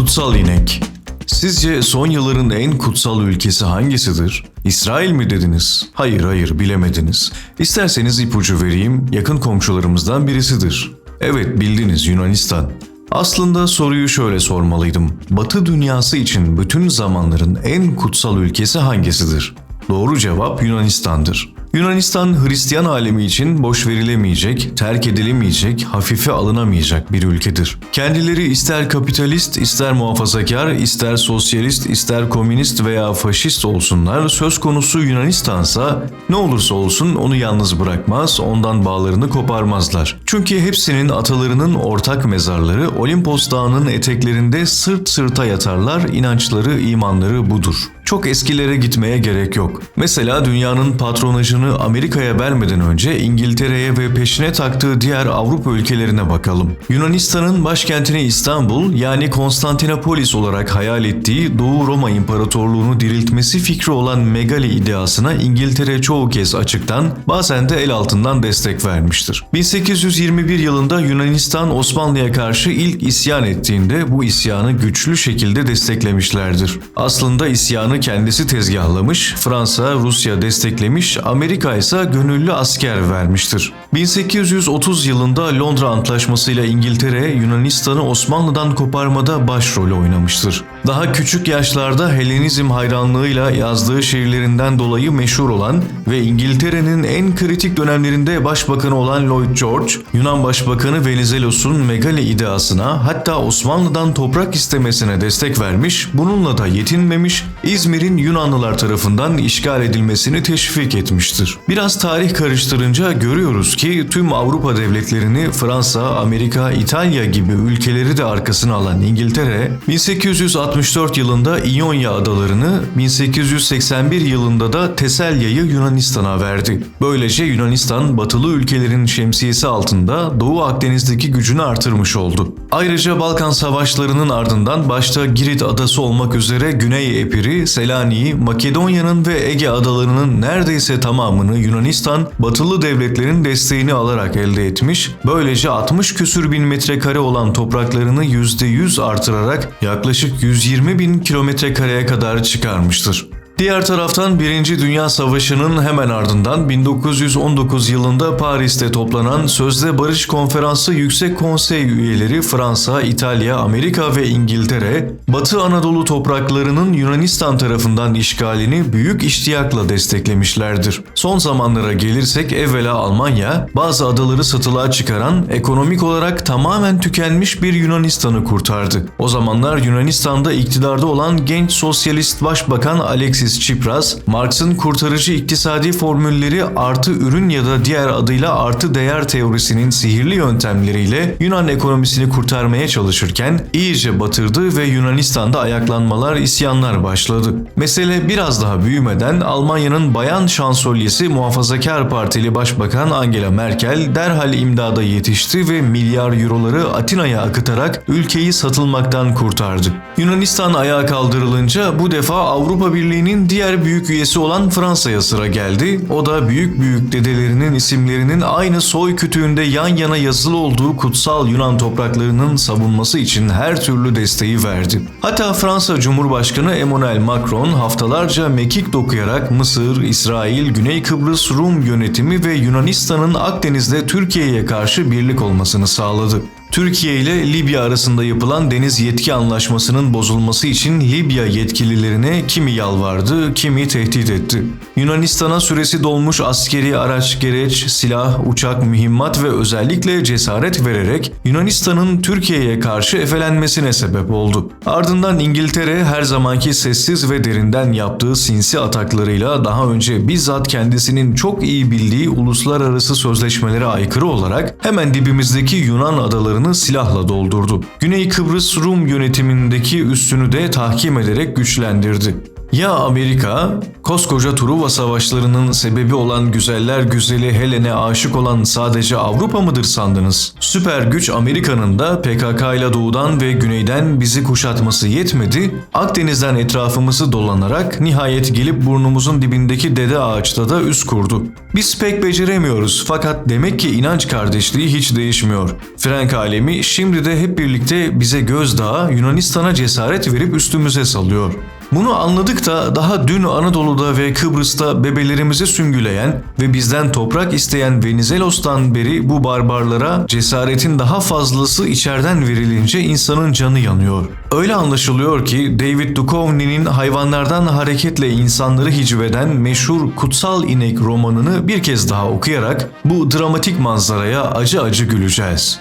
Kutsal inek. Sizce son yılların en kutsal ülkesi hangisidir? İsrail mi dediniz? Hayır hayır bilemediniz. İsterseniz ipucu vereyim, yakın komşularımızdan birisidir. Evet bildiniz Yunanistan. Aslında soruyu şöyle sormalıydım. Batı dünyası için bütün zamanların en kutsal ülkesi hangisidir? Doğru cevap Yunanistan'dır. Yunanistan Hristiyan alemi için boş verilemeyecek, terk edilemeyecek, hafife alınamayacak bir ülkedir. Kendileri ister kapitalist, ister muhafazakar, ister sosyalist, ister komünist veya faşist olsunlar, söz konusu Yunanistansa ne olursa olsun onu yalnız bırakmaz, ondan bağlarını koparmazlar. Çünkü hepsinin atalarının ortak mezarları Olimpos Dağı'nın eteklerinde sırt sırta yatarlar, inançları, imanları budur. Çok eskilere gitmeye gerek yok. Mesela dünyanın patronajını Amerika'ya vermeden önce İngiltere'ye ve peşine taktığı diğer Avrupa ülkelerine bakalım. Yunanistan'ın başkentini İstanbul yani Konstantinopolis olarak hayal ettiği Doğu Roma İmparatorluğunu diriltmesi fikri olan Megali ideasına İngiltere çoğu kez açıktan bazen de el altından destek vermiştir. 1821 yılında Yunanistan Osmanlı'ya karşı ilk isyan ettiğinde bu isyanı güçlü şekilde desteklemişlerdir. Aslında isyanı kendisi tezgahlamış, Fransa, Rusya desteklemiş, Amerika ise gönüllü asker vermiştir. 1830 yılında Londra Antlaşması ile İngiltere, Yunanistan'ı Osmanlı'dan koparmada başrol oynamıştır. Daha küçük yaşlarda Helenizm hayranlığıyla yazdığı şiirlerinden dolayı meşhur olan ve İngiltere'nin en kritik dönemlerinde başbakanı olan Lloyd George, Yunan Başbakanı Venizelos'un Megali ideasına hatta Osmanlı'dan toprak istemesine destek vermiş, bununla da yetinmemiş, İzmir'in Yunanlılar tarafından işgal edilmesini teşvik etmiştir. Biraz tarih karıştırınca görüyoruz ki tüm Avrupa devletlerini Fransa, Amerika, İtalya gibi ülkeleri de arkasına alan İngiltere, 1864 yılında İonya adalarını, 1881 yılında da Teselya'yı Yunanistan'a verdi. Böylece Yunanistan batılı ülkelerin şemsiyesi altında Doğu Akdeniz'deki gücünü artırmış oldu. Ayrıca Balkan Savaşları'nın ardından başta Girit adası olmak üzere Güney Epiri, Selanik'i, Makedonya'nın ve Ege adalarının neredeyse tamamını Yunanistan, batılı devletlerin desteğini alarak elde etmiş, böylece 60 küsür bin metrekare olan topraklarını %100 artırarak yaklaşık 120 bin kilometre kareye kadar çıkarmıştır. Diğer taraftan 1. Dünya Savaşı'nın hemen ardından 1919 yılında Paris'te toplanan Sözde Barış Konferansı Yüksek Konsey üyeleri Fransa, İtalya, Amerika ve İngiltere, Batı Anadolu topraklarının Yunanistan tarafından işgalini büyük iştiyakla desteklemişlerdir. Son zamanlara gelirsek evvela Almanya, bazı adaları satılığa çıkaran, ekonomik olarak tamamen tükenmiş bir Yunanistan'ı kurtardı. O zamanlar Yunanistan'da iktidarda olan genç sosyalist başbakan Alexis Tsipras, Marx'ın kurtarıcı iktisadi formülleri artı ürün ya da diğer adıyla artı değer teorisinin sihirli yöntemleriyle Yunan ekonomisini kurtarmaya çalışırken iyice batırdı ve Yunanistan'da ayaklanmalar, isyanlar başladı. Mesele biraz daha büyümeden Almanya'nın bayan şansölyesi Muhafazakar Partili Başbakan Angela Merkel derhal imdada yetişti ve milyar euroları Atina'ya akıtarak ülkeyi satılmaktan kurtardı. Yunanistan ayağa kaldırılınca bu defa Avrupa Birliği'nin diğer büyük üyesi olan Fransa'ya sıra geldi. O da büyük büyük dedelerinin isimlerinin aynı soy kütüğünde yan yana yazılı olduğu kutsal Yunan topraklarının savunması için her türlü desteği verdi. Hatta Fransa Cumhurbaşkanı Emmanuel Macron haftalarca mekik dokuyarak Mısır, İsrail, Güney Kıbrıs Rum yönetimi ve Yunanistan'ın Akdeniz'de Türkiye'ye karşı birlik olmasını sağladı. Türkiye ile Libya arasında yapılan deniz yetki anlaşmasının bozulması için Libya yetkililerine kimi yalvardı, kimi tehdit etti. Yunanistan'a süresi dolmuş askeri araç, gereç, silah, uçak, mühimmat ve özellikle cesaret vererek Yunanistan'ın Türkiye'ye karşı efelenmesine sebep oldu. Ardından İngiltere her zamanki sessiz ve derinden yaptığı sinsi ataklarıyla daha önce bizzat kendisinin çok iyi bildiği uluslararası sözleşmelere aykırı olarak hemen dibimizdeki Yunan adalarını silahla doldurdu. Güney Kıbrıs Rum yönetimindeki üstünü de tahkim ederek güçlendirdi. Ya Amerika, koskoca Truva savaşlarının sebebi olan güzeller güzeli Helen'e aşık olan sadece Avrupa mıdır sandınız? Süper güç Amerika'nın da PKK ile doğudan ve güneyden bizi kuşatması yetmedi, Akdeniz'den etrafımızı dolanarak nihayet gelip burnumuzun dibindeki dede ağaçta da üs kurdu. Biz pek beceremiyoruz fakat demek ki inanç kardeşliği hiç değişmiyor. Frank alemi şimdi de hep birlikte bize gözdağı Yunanistan'a cesaret verip üstümüze salıyor. Bunu anladık da daha dün Anadolu'da ve Kıbrıs'ta bebelerimizi süngüleyen ve bizden toprak isteyen Venizelos'tan beri bu barbarlara cesaretin daha fazlası içeriden verilince insanın canı yanıyor. Öyle anlaşılıyor ki David Duchovny'nin hayvanlardan hareketle insanları hicveden meşhur Kutsal İnek romanını bir kez daha okuyarak bu dramatik manzaraya acı acı güleceğiz.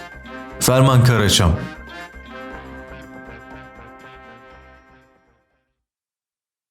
Ferman Karaçam